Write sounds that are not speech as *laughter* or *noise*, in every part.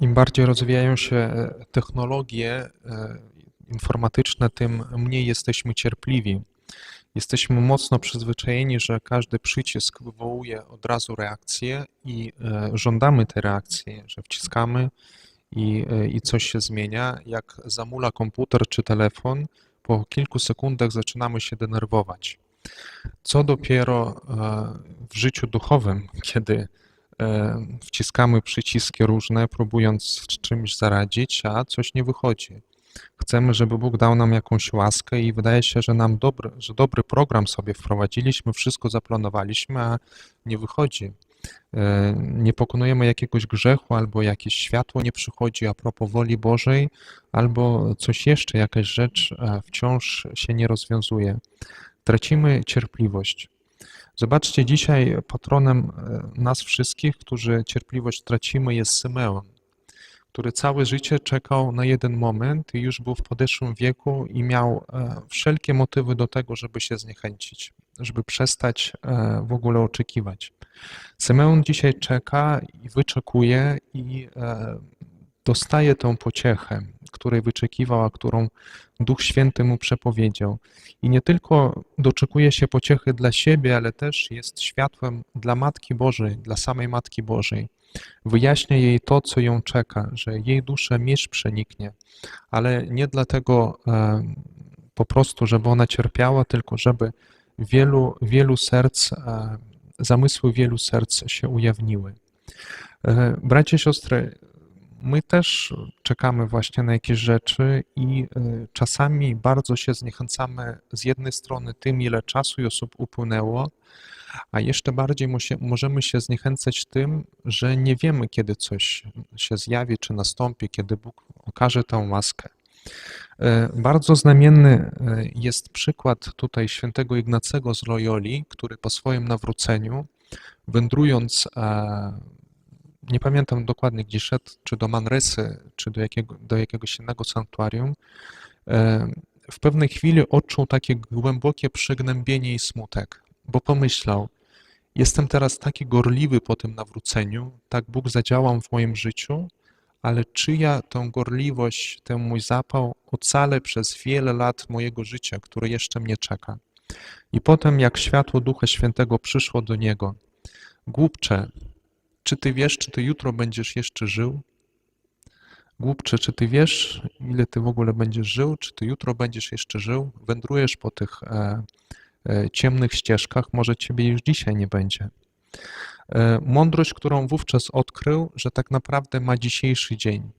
Im bardziej rozwijają się e, technologie e, informatyczne, tym mniej jesteśmy cierpliwi. Jesteśmy mocno przyzwyczajeni, że każdy przycisk wywołuje od razu reakcję i e, żądamy tej reakcji, że wciskamy i, i coś się zmienia. Jak zamula komputer czy telefon, po kilku sekundach zaczynamy się denerwować. Co dopiero w życiu duchowym, *laughs* kiedy wciskamy przyciski różne, próbując czymś zaradzić, a coś nie wychodzi. Chcemy, żeby Bóg dał nam jakąś łaskę i wydaje się, że nam dobry, że dobry program sobie wprowadziliśmy, wszystko zaplanowaliśmy, a nie wychodzi. E, nie pokonujemy jakiegoś grzechu, albo jakieś światło nie przychodzi a propos woli Bożej, albo coś jeszcze, jakaś rzecz e, wciąż się nie rozwiązuje. Tracimy cierpliwość. Zobaczcie, dzisiaj patronem e, nas wszystkich, którzy cierpliwość tracimy, jest Symeon, który całe życie czekał na jeden moment i już był w podeszłym wieku i miał e, wszelkie motywy do tego, żeby się zniechęcić, żeby przestać e, w ogóle oczekiwać. Symeon dzisiaj czeka i wyczekuje i dostaje tę pociechę, której wyczekiwał, a którą Duch Święty mu przepowiedział. I nie tylko doczekuje się pociechy dla siebie, ale też jest światłem dla Matki Bożej, dla samej Matki Bożej. Wyjaśnia jej to, co ją czeka, że jej duszę miecz przeniknie, ale nie dlatego e, po prostu, żeby ona cierpiała, tylko żeby wielu, wielu serc, e, zamysły wielu serc się ujawniły. E, bracie, siostry, my też czekamy właśnie na jakieś rzeczy i y, czasami bardzo się zniechęcamy z jednej strony tym, ile czasu i osób upłynęło, a jeszcze bardziej możemy się zniechęcać tym, że nie wiemy, kiedy coś się zjawi czy nastąpi, kiedy Bóg okaże tę łaskę. Y, bardzo znamienny y, jest przykład tutaj świętego Ignacego z Loyoli, który po swoim nawróceniu, wędrując nie pamiętam dokładnie, gdzie szedł, czy do Manresy, czy do, jakiego, do jakiegoś innego sanktuarium, w pewnej chwili odczuł takie głębokie przygnębienie i smutek, bo pomyślał, jestem teraz taki gorliwy po tym nawróceniu, tak Bóg zadziałał w moim życiu, ale czy ja tę gorliwość, ten mój zapał ocalę przez wiele lat mojego życia, które jeszcze mnie czeka. I potem, jak światło Ducha Świętego przyszło do niego, głupcze, czy ty wiesz, czy ty jutro będziesz jeszcze żył? Głupcze, czy ty wiesz, ile ty w ogóle będziesz żył? Czy ty jutro będziesz jeszcze żył? Wędrujesz po tych e, e, ciemnych ścieżkach, może ciebie już dzisiaj nie będzie. E, mądrość, którą wówczas odkrył, że tak naprawdę ma dzisiejszy dzień.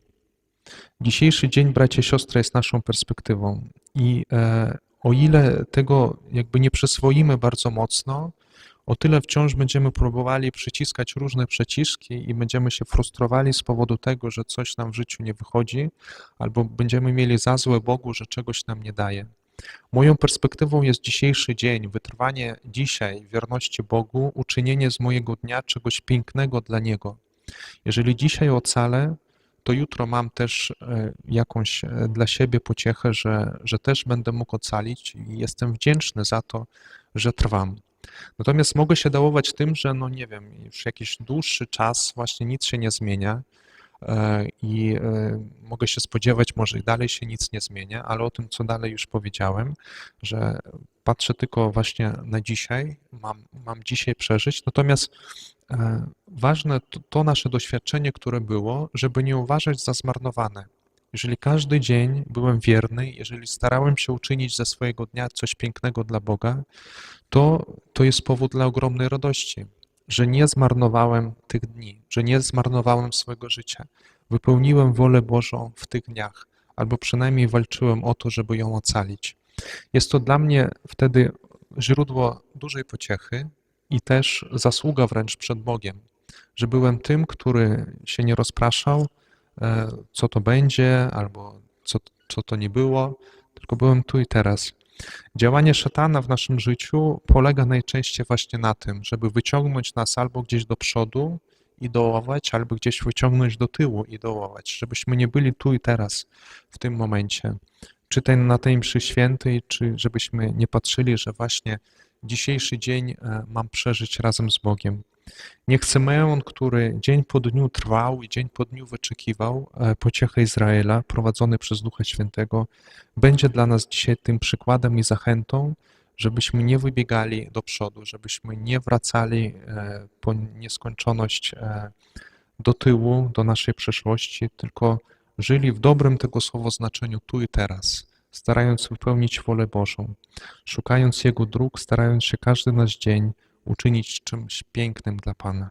Dzisiejszy dzień, bracie, siostry, jest naszą perspektywą. I e, o ile tego jakby nie przyswoimy bardzo mocno, o tyle wciąż będziemy próbowali przyciskać różne przyciski i będziemy się frustrowali z powodu tego, że coś nam w życiu nie wychodzi, albo będziemy mieli za złe Bogu, że czegoś nam nie daje. Moją perspektywą jest dzisiejszy dzień, wytrwanie dzisiaj wierności Bogu, uczynienie z mojego dnia czegoś pięknego dla Niego. Jeżeli dzisiaj ocalę, to jutro mam też e, jakąś e, dla siebie pociechę, że, że też będę mógł ocalić i jestem wdzięczny za to, że trwam. Natomiast mogę się dałować tym, że no nie wiem, już jakiś dłuższy czas właśnie nic się nie zmienia e, i e, mogę się spodziewać, może dalej się nic nie zmienia, ale o tym, co dalej już powiedziałem, że patrzę tylko właśnie na dzisiaj, mam, mam dzisiaj przeżyć, natomiast e, ważne to, to nasze doświadczenie, które było, żeby nie uważać za zmarnowane. Jeżeli każdy dzień byłem wierny, jeżeli starałem się uczynić ze swojego dnia coś pięknego dla Boga, to, to jest powód dla ogromnej radości, że nie zmarnowałem tych dni, że nie zmarnowałem swojego życia. Wypełniłem wolę Bożą w tych dniach, albo przynajmniej walczyłem o to, żeby ją ocalić. Jest to dla mnie wtedy źródło dużej pociechy i też zasługa wręcz przed Bogiem, że byłem tym, który się nie rozpraszał, co to będzie, albo co, co to nie było, tylko byłem tu i teraz. Działanie szatana w naszym życiu polega najczęściej właśnie na tym, żeby wyciągnąć nas albo gdzieś do przodu i dołować, albo gdzieś wyciągnąć do tyłu i dołować, żebyśmy nie byli tu i teraz, w tym momencie. Czy ten, na tej mszy świętej, czy żebyśmy nie patrzyli, że właśnie dzisiejszy dzień e, mam przeżyć razem z Bogiem. Niech Symeon, który dzień po dniu trwał i dzień po dniu wyczekiwał e, pociechy Izraela, prowadzony przez Ducha Świętego, będzie dla nas dzisiaj tym przykładem i zachętą, żebyśmy nie wybiegali do przodu, żebyśmy nie wracali e, po nieskończoność e, do tyłu, do naszej przeszłości, tylko żyli w dobrym tego słowa znaczeniu tu i teraz, starając wypełnić wolę Bożą, szukając Jego dróg, starając się każdy nasz dzień uczynić czymś pięknym dla Pana.